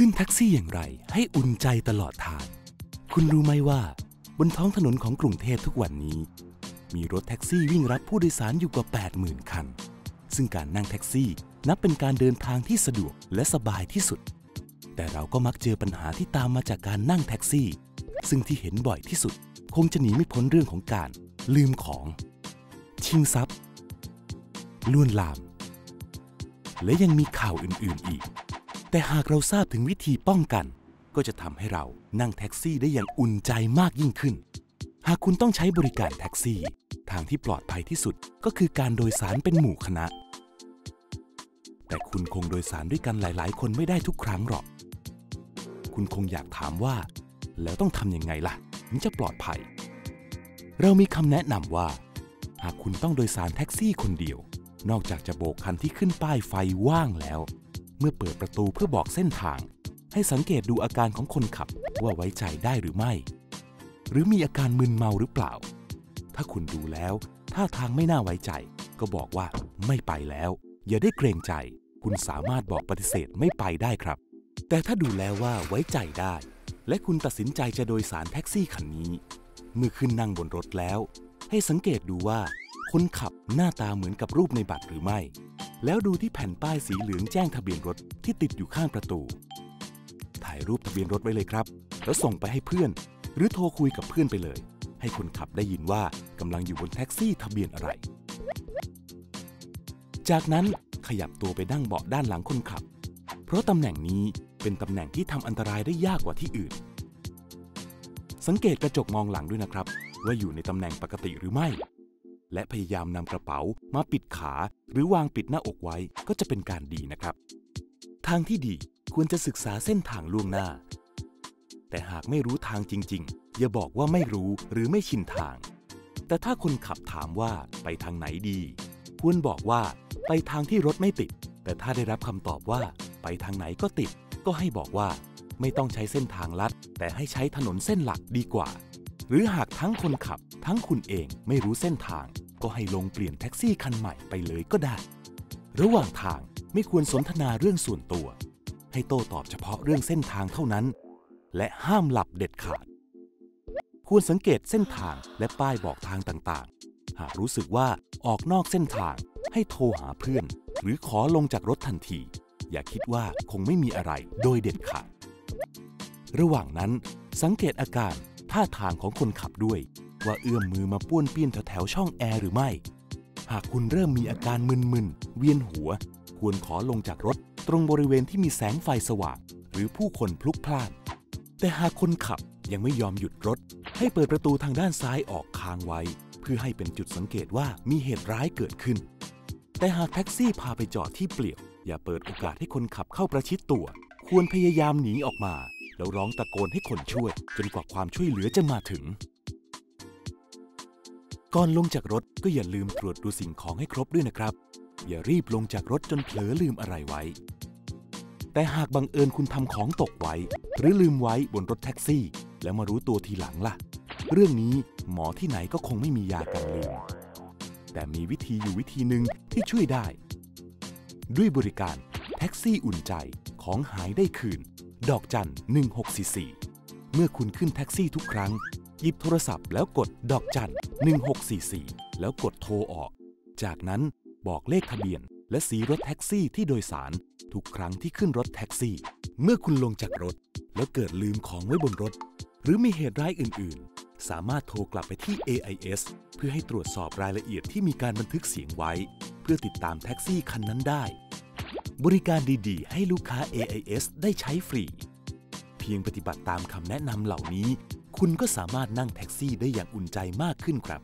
ขึ้นแท็กซี่อย่างไรให้อุ่นใจตลอดทาง คุณรู้ไหมว่า บนท้องถนนของกรุงเทพทุกวันนี้ มีรถแท็กซี่วิ่งรับผู้โดยสารอยู่กว่า 80,000 คัน ซึ่งการนั่งแท็กซี่นับเป็นการเดินทางที่สะดวกและสบายที่สุด แต่เราก็มักเจอปัญหาที่ตามมาจากการนั่งแท็กซี่ ซึ่งที่เห็นบ่อยที่สุด คงจะหนีไม่พ้นเรื่องของการลืมของ ชิงทรัพย์ลวนลาม และยังมีข่าวอื่นๆอีก แต่หากเราทราบถึงวิธีป้องกัน ก็จะทำให้เรานั่งแท็กซี่ได้อย่างอุ่นใจมากยิ่งขึ้น หากคุณต้องใช้บริการแท็กซี่ ทางที่ปลอดภัยที่สุดก็คือการโดยสารเป็นหมู่คณะ แต่คุณคงโดยสารด้วยกันหลาย ๆ คนไม่ได้ทุกครั้งหรอก คุณคงอยากถามว่า แล้วต้องทำยังไงล่ะถึงจะปลอดภัย เรามีคำแนะนำว่า หากคุณต้องโดยสารแท็กซี่คนเดียว นอกจากจะโบกคันที่ขึ้นป้ายไฟว่างแล้ว เมื่อเปิดประตูเพื่อบอกเส้นทาง ให้สังเกตดูอาการของคนขับว่าไว้ใจได้หรือไม่ หรือมีอาการมึนเมาหรือเปล่า ถ้าคุณดูแล้วท่าทางไม่น่าไว้ใจ ก็บอกว่าไม่ไปแล้ว อย่าได้เกรงใจ คุณสามารถบอกปฏิเสธไม่ไปได้ครับ แต่ถ้าดูแล้วว่าไว้ใจได้ และคุณตัดสินใจจะโดยสารแท็กซี่คันนี้ เมื่อขึ้นนั่งบนรถแล้ว ให้สังเกตดูว่า คนขับหน้าตาเหมือนกับรูปในบัตรหรือไม่ แล้วดูที่แผ่นป้ายสีเหลืองแจ้งทะเบียนรถที่ติดอยู่ข้างประตู ถ่ายรูปทะเบียนรถไว้เลยครับ แล้วส่งไปให้เพื่อน หรือโทรคุยกับเพื่อนไปเลย ให้คนขับได้ยินว่ากำลังอยู่บนแท็กซี่ทะเบียนอะไร จากนั้นขยับตัวไปนั่งเบาะด้านหลังคนขับ เพราะตำแหน่งนี้เป็นตำแหน่งที่ทำอันตรายได้ยากกว่าที่อื่น สังเกตกระจกมองหลังด้วยนะครับ ว่าอยู่ในตำแหน่งปกติหรือไม่ และพยายามนำกระเป๋ามาปิดขา หรือวางปิดหน้าอกไว้ก็จะเป็นการดีนะครับ ทางที่ดีควรจะศึกษาเส้นทางล่วงหน้า แต่หากไม่รู้ทางจริง ๆ อย่าบอกว่าไม่รู้หรือไม่ชินทาง แต่ถ้าคนขับถามว่าไปทางไหนดี ควรบอกว่าไปทางที่รถไม่ติด แต่ถ้าได้รับคำตอบว่า ไปทางไหนก็ติด ก็ให้บอกว่า ไม่ต้องใช้เส้นทางลัด แต่ให้ใช้ถนนเส้นหลักดีกว่า หรือหากทั้งคนขับ ทั้งคุณเองไม่รู้เส้นทาง ก็ให้ลงเปลี่ยนแท็กซี่คันใหม่ไปเลยก็ได้ ระหว่างทางไม่ควรสนทนาเรื่องส่วนตัว ให้โต้ตอบเฉพาะเรื่องเส้นทางเท่านั้น และห้ามหลับเด็ดขาด ควรสังเกตเส้นทางและป้ายบอกทางต่างๆ หากรู้สึกว่าออกนอกเส้นทาง ให้โทรหาเพื่อน หรือขอลงจากรถทันที อย่าคิดว่าคงไม่มีอะไรโดยเด็ดขาด ระหว่างนั้นสังเกตอาการ ท่าทางของคนขับด้วย ว่าเอื้อมมือมาป้วนเปี้ยนแถวๆช่องแอร์หรือไม่ หากคุณเริ่มมีอาการมึนๆ เวียนหัว ควรขอลงจากรถตรงบริเวณที่มีแสงไฟสว่าง หรือผู้คนพลุกพล่าน แต่หากคนขับยังไม่ยอมหยุดรถ ให้เปิดประตูทางด้านซ้ายออกค้างไว้ เพื่อให้เป็นจุดสังเกตว่ามีเหตุร้ายเกิดขึ้น แต่หากแท็กซี่พาไปจอดที่เปลี่ยว อย่าเปิดโอกาสให้คนขับเข้าประชิดตัว ควรพยายามหนีออกมา แล้วร้องตะโกนให้คนช่วย จนกว่าความช่วยเหลือจะมาถึง ก่อนลงจากรถก็อย่าลืมตรวจดูสิ่งของให้ครบด้วยนะครับ อย่ารีบลงจากรถจนเผลอลืมอะไรไว้ แต่หากบังเอิญคุณทำของตกไว้ หรือลืมไว้บนรถแท็กซี่ แล้วมารู้ตัวทีหลังล่ะ เรื่องนี้หมอที่ไหนก็คงไม่มียากันลืม แต่มีวิธีอยู่วิธีหนึ่งที่ช่วยได้ ด้วยบริการแท็กซี่อุ่นใจของหายได้คืน ดอกจัน 1644 เมื่อคุณขึ้นแท็กซี่ทุกครั้ง หยิบโทรศัพท์แล้วกดดอกจัน 1644 แล้วกดโทรออก จากนั้นบอกเลขทะเบียน และสีรถแท็กซี่ที่โดยสาร ทุกครั้งที่ขึ้นรถแท็กซี่ เมื่อคุณลงจากรถ แล้วเกิดลืมของไว้บนรถ หรือมีเหตุร้ายอื่น ๆ สามารถโทรกลับไปที่ AIS เพื่อให้ตรวจสอบรายละเอียดที่มีการบันทึกเสียงไว้ เพื่อติดตามแท็กซี่คันนั้นได้ บริการดีๆ ให้ลูกค้า AIS ได้ใช้ฟรี เพียงปฏิบัติตามคำแนะนำเหล่านี้ คุณก็สามารถนั่งแท็กซี่ได้อย่างอุ่นใจมากขึ้นครับ